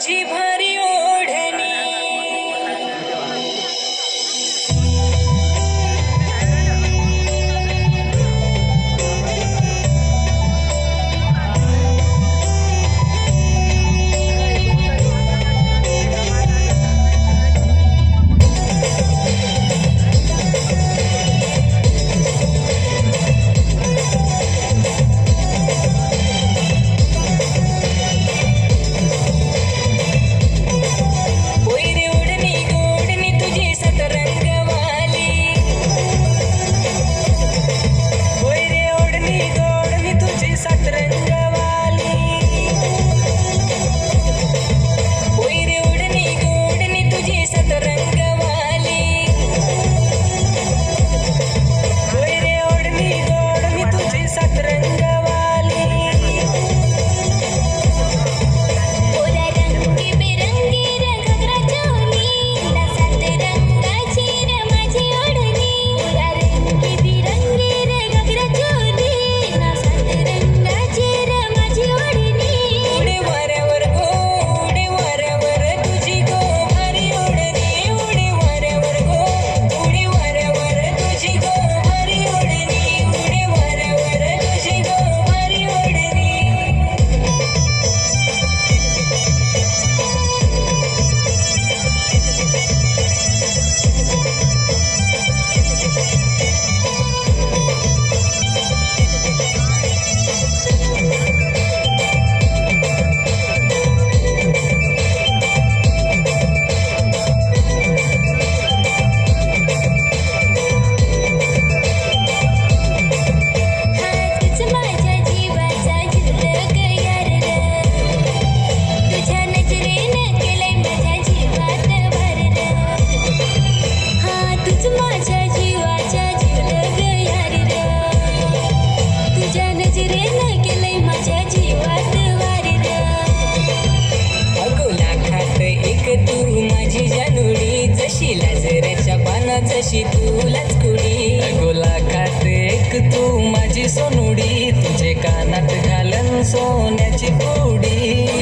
জীবন जशी तुलाच कुडी? गोलाकात एक तू माझी सोनुडी तुझे कानात घालन सोन्याची कुडी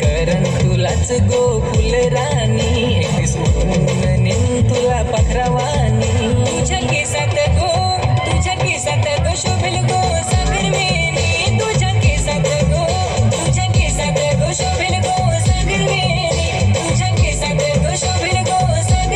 करंगुलाच गोकुळ